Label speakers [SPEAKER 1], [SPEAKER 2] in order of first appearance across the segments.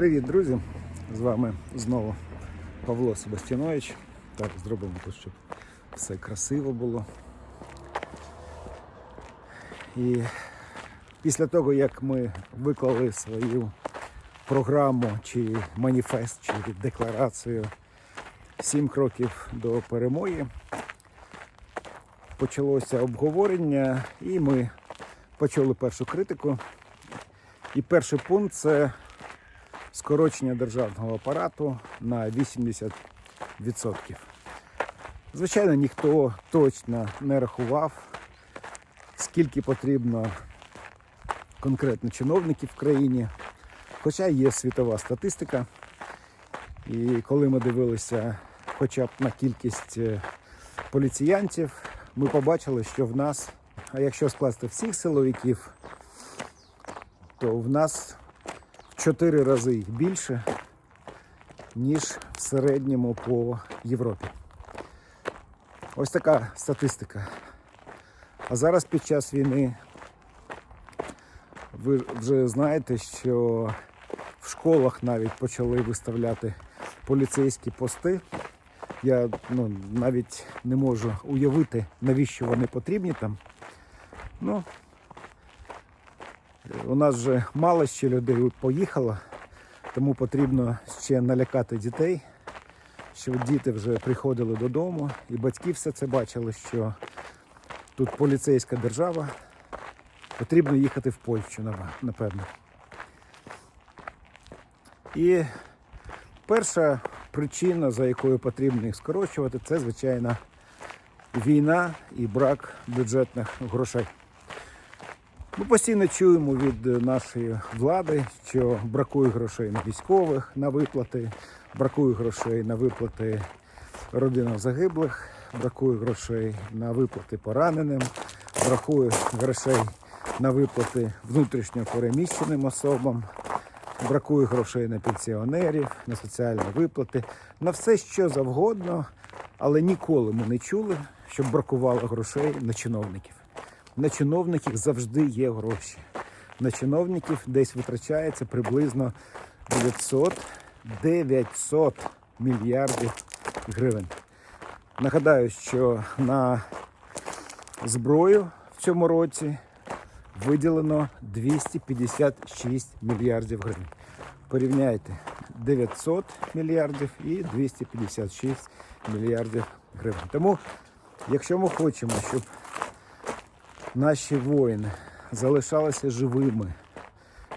[SPEAKER 1] Привіт, друзі! З вами знову Павло Себастьянович. Так, зробимо тут, щоб все красиво було. І після того, як ми виклали свою програму чи маніфест, чи декларацію «Сім кроків до перемоги, почалося обговорення, і ми почули першу критику. І перший пункт це скорочення державного апарату на 80%. Звичайно, ніхто точно не рахував, скільки потрібно конкретно чиновників в країні. Хоча є світова статистика. І коли ми дивилися хоча б на кількість е, поліціянтів, ми побачили, що в нас, а якщо скласти всіх силовиків, то в нас 4 рази їх більше, ніж в середньому по Європі. Ось така статистика. А зараз під час війни ви вже знаєте, що в школах навіть почали виставляти поліцейські пости. Я ну, навіть не можу уявити, навіщо вони потрібні там. Ну, у нас вже мало ще людей поїхало, тому потрібно ще налякати дітей, щоб діти вже приходили додому, і батьки все це бачили, що тут поліцейська держава, потрібно їхати в Польщу, напевно. І перша причина, за якою потрібно їх скорочувати, це, звичайно, війна і брак бюджетних грошей. Ми постійно чуємо від нашої влади, що бракує грошей на військових, на виплати, бракує грошей на виплати родинам загиблих, бракує грошей на виплати пораненим, бракує грошей на виплати внутрішньо переміщеним особам, бракує грошей на пенсіонерів, на соціальні виплати, на все, що завгодно, але ніколи ми не чули, щоб бракувало грошей на чиновників. На чиновників завжди є гроші. На чиновників десь витрачається приблизно 900 900 мільярдів гривень. Нагадаю, що на зброю в цьому році виділено 256 мільярдів гривень. Порівняйте 900 мільярдів і 256 мільярдів гривень. Тому, якщо ми хочемо, щоб наші воїни залишалися живими,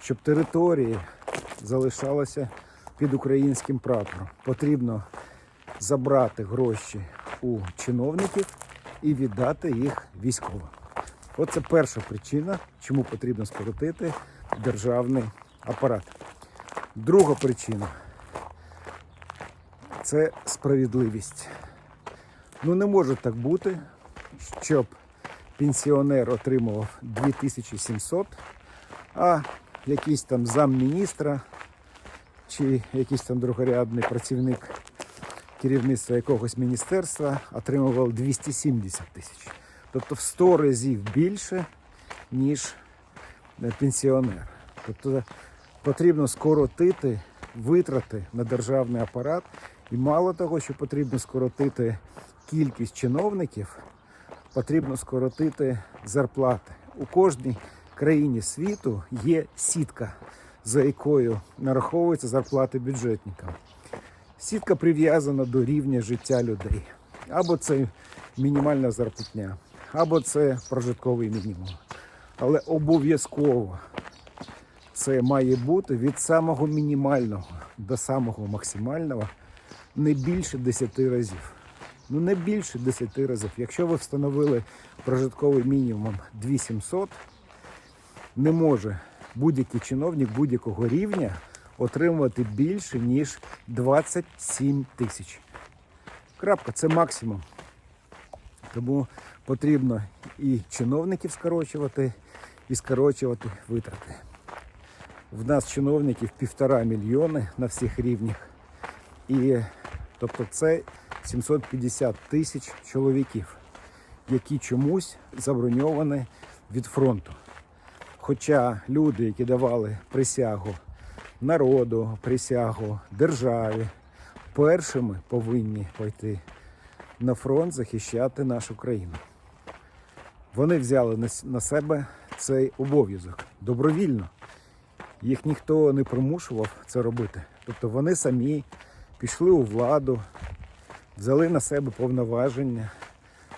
[SPEAKER 1] щоб території залишалися під українським прапором. Потрібно забрати гроші у чиновників і віддати їх військовим. Оце перша причина, чому потрібно скоротити державний апарат. Друга причина це справедливість. Ну не може так бути, щоб пенсіонер отримував 2700, а якийсь там замміністра чи якийсь там другорядний працівник керівництва якогось міністерства отримував 270 тисяч. Тобто в 100 разів більше, ніж пенсіонер. Тобто потрібно скоротити витрати на державний апарат. І мало того, що потрібно скоротити кількість чиновників, потрібно скоротити зарплати. У кожній країні світу є сітка, за якою нараховуються зарплати бюджетникам. Сітка прив'язана до рівня життя людей. Або це мінімальна зарплатня, або це прожитковий мінімум. Але обов'язково це має бути від самого мінімального до самого максимального не більше 10 разів. Ну не більше 10 разів. Якщо ви встановили прожитковий мінімум 2700, не може будь-який чиновник будь-якого рівня отримувати більше, ніж 27 тисяч. Крапка, це максимум. Тому потрібно і чиновників скорочувати, і скорочувати витрати. В нас чиновників півтора мільйони на всіх рівнях. І тобто це 750 тисяч чоловіків, які чомусь заброньовані від фронту. Хоча люди, які давали присягу народу присягу, державі, першими повинні пойти на фронт захищати нашу країну. Вони взяли на себе цей обов'язок добровільно. Їх ніхто не примушував це робити. Тобто вони самі пішли у владу, взяли на себе повноваження,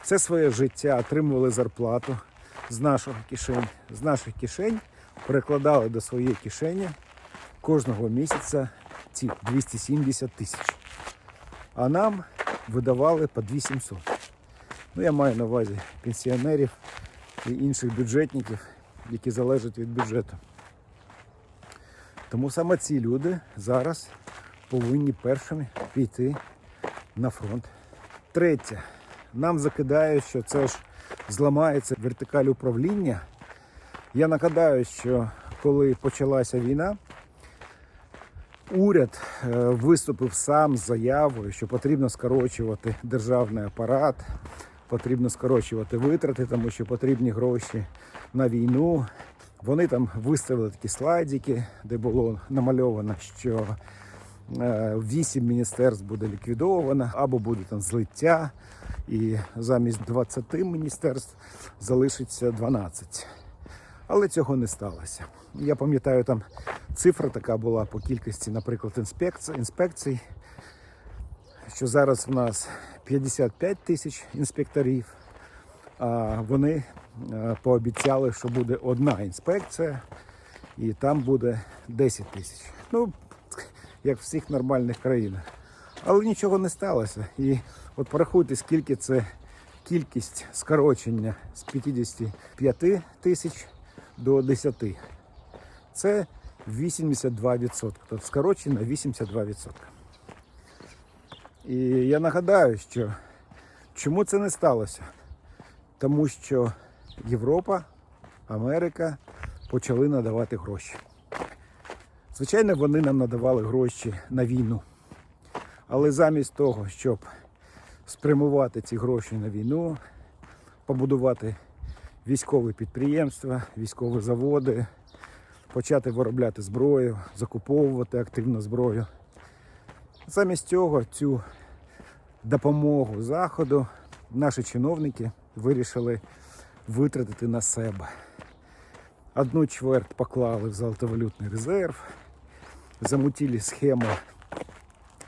[SPEAKER 1] все своє життя отримували зарплату з наших кишень, з наших кишень перекладали до своєї кишені кожного місяця ці 270 тисяч. А нам видавали по 2700. Ну, я маю на увазі пенсіонерів і інших бюджетників, які залежать від бюджету. Тому саме ці люди зараз повинні першими піти на фронт. Третє. Нам закидають, що це ж зламається вертикаль управління. Я нагадаю, що коли почалася війна, уряд е, виступив сам з заявою, що потрібно скорочувати державний апарат, потрібно скорочувати витрати, тому що потрібні гроші на війну. Вони там виставили такі слайдики, де було намальовано, що е, вісім міністерств буде ліквідовано, або буде там злиття, і замість 20 міністерств залишиться 12. Але цього не сталося. Я пам'ятаю, там цифра така була по кількості, наприклад, інспекцій, інспекцій, що зараз в нас 55 тисяч інспекторів, а вони е, пообіцяли, що буде одна інспекція, і там буде 10 тисяч. Ну, як в всіх нормальних країнах. Але нічого не сталося. І от порахуйте, скільки це кількість скорочення з 55 тисяч до 10. Це 82%. Тобто скорочення 82%. І я нагадаю, що чому це не сталося? Тому що Європа, Америка почали надавати гроші. Звичайно, вони нам надавали гроші на війну. Але замість того, щоб спрямувати ці гроші на війну, побудувати військові підприємства, військові заводи, почати виробляти зброю, закуповувати активно зброю. Замість цього цю допомогу Заходу наші чиновники вирішили витратити на себе. Одну чверть поклали в золотовалютний резерв, замутили схему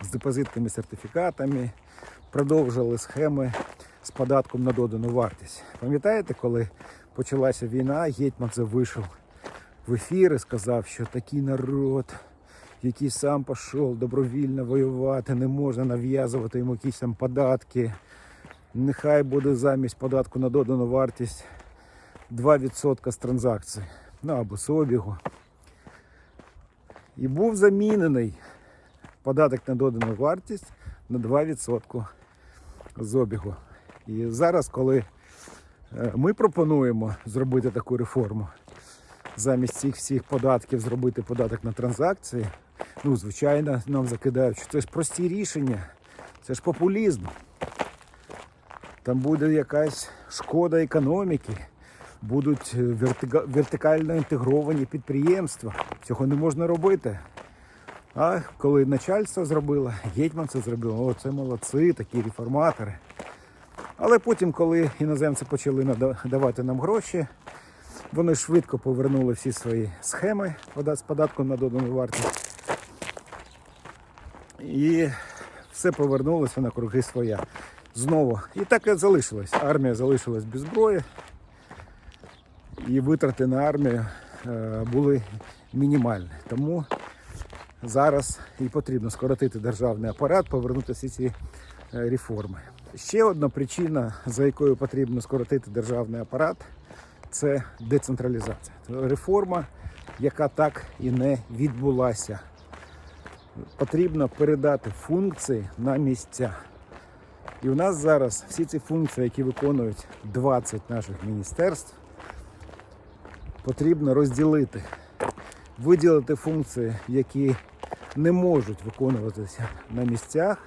[SPEAKER 1] з депозитними сертифікатами, продовжили схеми з податком на додану вартість. Пам'ятаєте, коли почалася війна, Гетьманцев вийшов в ефір і сказав, що такий народ, який сам пішов добровільно воювати, не можна нав'язувати йому якісь там податки. Нехай буде замість податку на додану вартість 2% з транзакцій, ну або з обігу. І був замінений податок на додану вартість на 2% з обігу. І зараз, коли е, ми пропонуємо зробити таку реформу, замість цих всіх податків зробити податок на транзакції, ну, звичайно, нам закидають, що це ж прості рішення, це ж популізм. Там буде якась шкода економіки, будуть е, вертика- вертикально інтегровані підприємства. Цього не можна робити. А коли начальство зробило, гетьман це зробив, о, це молодці, такі реформатори. Але потім, коли іноземці почали давати нам гроші, вони швидко повернули всі свої схеми з податком на додану вартість. І все повернулося на круги своя. Знову. І так і залишилось. Армія залишилась без зброї. І витрати на армію е, були мінімальні. Тому зараз і потрібно скоротити державний апарат, повернути всі ці е, реформи. Ще одна причина, за якою потрібно скоротити державний апарат, це децентралізація. Реформа, яка так і не відбулася. Потрібно передати функції на місця. І у нас зараз всі ці функції, які виконують 20 наших міністерств, потрібно розділити, виділити функції, які не можуть виконуватися на місцях,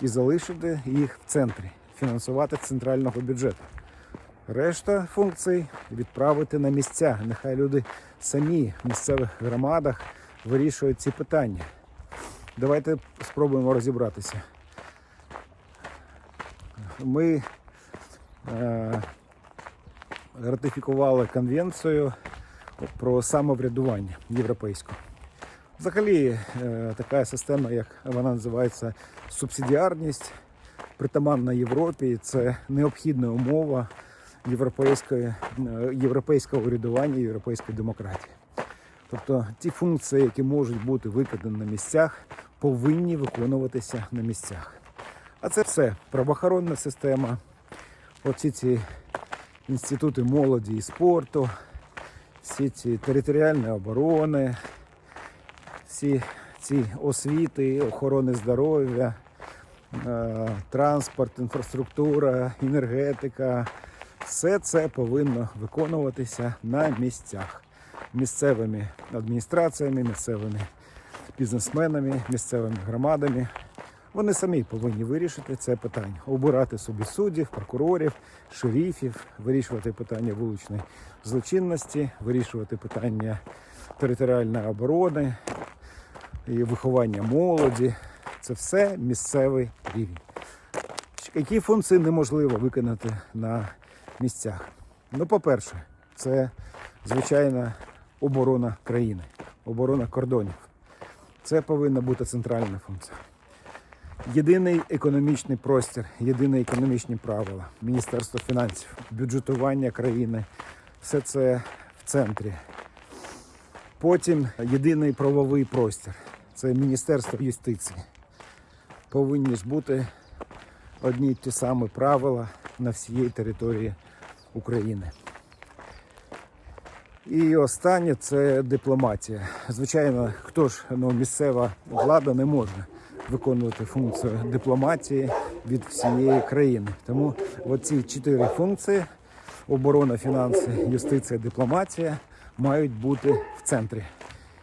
[SPEAKER 1] і залишити їх в центрі, фінансувати з центрального бюджету. Решта функцій відправити на місця. Нехай люди самі в місцевих громадах вирішують ці питання. Давайте спробуємо розібратися. Ми е, ратифікували конвенцію про самоврядування європейську. Взагалі, е, така система, як вона називається субсидіарність, притаманна Європі, це необхідна умова європейської, е, європейського урядування, європейської демократії. Тобто ті функції, які можуть бути виконані на місцях, повинні виконуватися на місцях. А це все правоохоронна система, оці ці інститути молоді і спорту, всі ці територіальні оборони, всі ці освіти, охорони здоров'я, е, транспорт, інфраструктура, енергетика. Все це повинно виконуватися на місцях місцевими адміністраціями, місцевими бізнесменами, місцевими громадами. Вони самі повинні вирішити це питання, обирати собі суддів, прокурорів, шерифів, вирішувати питання вуличної злочинності, вирішувати питання територіальної оборони і виховання молоді. Це все місцевий рівень. Які функції неможливо виконати на місцях? Ну, по-перше, це звичайна оборона країни, оборона кордонів. Це повинна бути центральна функція. Єдиний економічний простір, єдині економічні правила, Міністерство фінансів, бюджетування країни все це в центрі. Потім єдиний правовий простір це Міністерство юстиції. Повинні ж бути одні й ті самі правила на всій території України. І останнє це дипломатія. Звичайно, хто ж ну, місцева влада не може виконувати функцію дипломатії від всієї країни. Тому оці чотири функції оборона, фінанси, юстиція, дипломатія мають бути в центрі.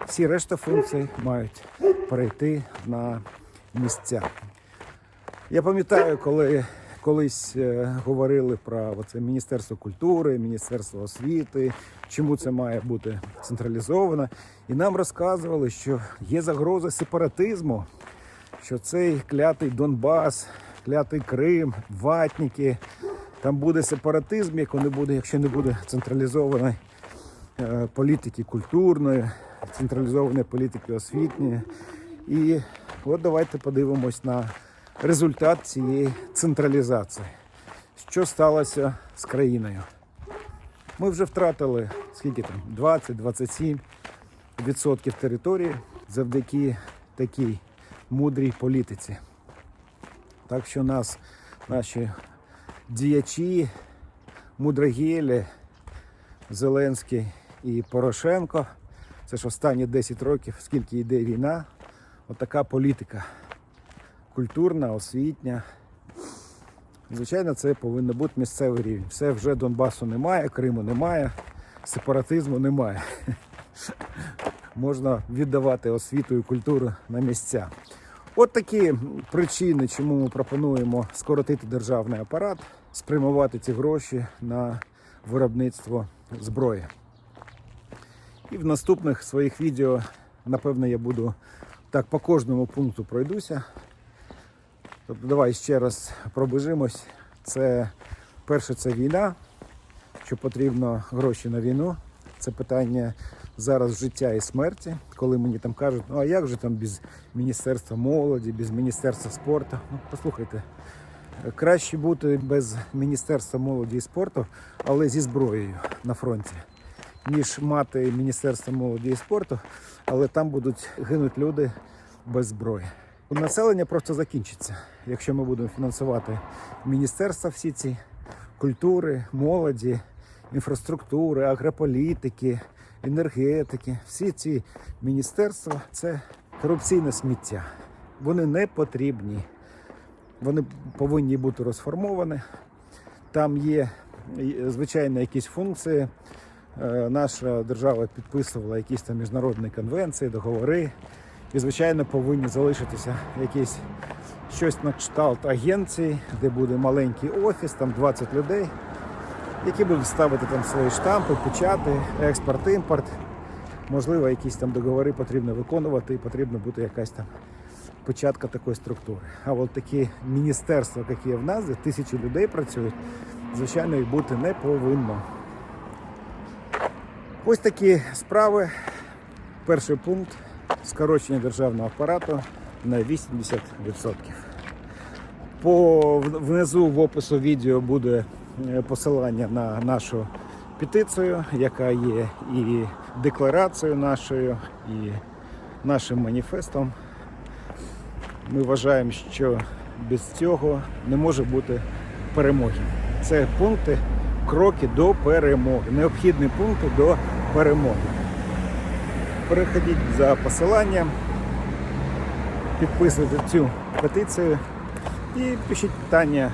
[SPEAKER 1] Всі решта функцій мають перейти на місця. Я пам'ятаю, коли колись е, говорили про оце Міністерство культури, Міністерство освіти, чому це має бути централізовано. І нам розказували, що є загроза сепаратизму, що цей клятий Донбас, клятий Крим, ватники, там буде сепаратизм, як не буде, якщо не буде централізованої е, політики культурної, централізованої політики освітньої. І от давайте подивимось на результат цієї централізації. Що сталося з країною? Ми вже втратили скільки там 20-27 відсотків території завдяки такій мудрій політиці. Так що нас, наші діячі, мудрогелі, Зеленський і Порошенко, це ж останні 10 років, скільки йде війна, отака політика культурна, освітня. Звичайно, це повинен бути місцевий рівень. Все вже Донбасу немає, Криму немає, сепаратизму немає. Можна віддавати освіту і культуру на місця. От такі причини, чому ми пропонуємо скоротити державний апарат, спрямувати ці гроші на виробництво зброї. І в наступних своїх відео, напевно, я буду так по кожному пункту пройдуся. Тобто давай ще раз пробежимось. Це перше це війна, що потрібно гроші на війну. Це питання зараз життя і смерті, коли мені там кажуть, ну а як же там без Міністерства молоді, без Міністерства спорту. Ну, послухайте, краще бути без Міністерства молоді і спорту, але зі зброєю на фронті, ніж мати Міністерство молоді і спорту, але там будуть гинуть люди без зброї. Населення просто закінчиться, якщо ми будемо фінансувати міністерства всі ці культури, молоді, інфраструктури, агрополітики, енергетики. Всі ці міністерства це корупційне сміття. Вони не потрібні. Вони повинні бути розформовані. Там є, звичайно, якісь функції. Е, Наша держава підписувала якісь там міжнародні конвенції, договори. І, звичайно, повинні залишитися якісь щось на кшталт агенції, де буде маленький офіс, там 20 людей, які будуть ставити там свої штампи, печати, експорт, імпорт. можливо, якісь там договори потрібно виконувати і потрібно бути якась там початка такої структури. А от такі міністерства, які є в нас, де тисячі людей працюють, звичайно, їх бути не повинно. Ось такі справи. Перший пункт скорочення державного апарату на 80%. По внизу в опису відео буде е, посилання на нашу петицію, яка є і декларацією нашою, і нашим маніфестом. Ми вважаємо, що без цього не може бути перемоги. Це пункти, кроки до перемоги, необхідні пункти до перемоги. Переходіть за посиланням, підписуйте цю петицію і пишіть питання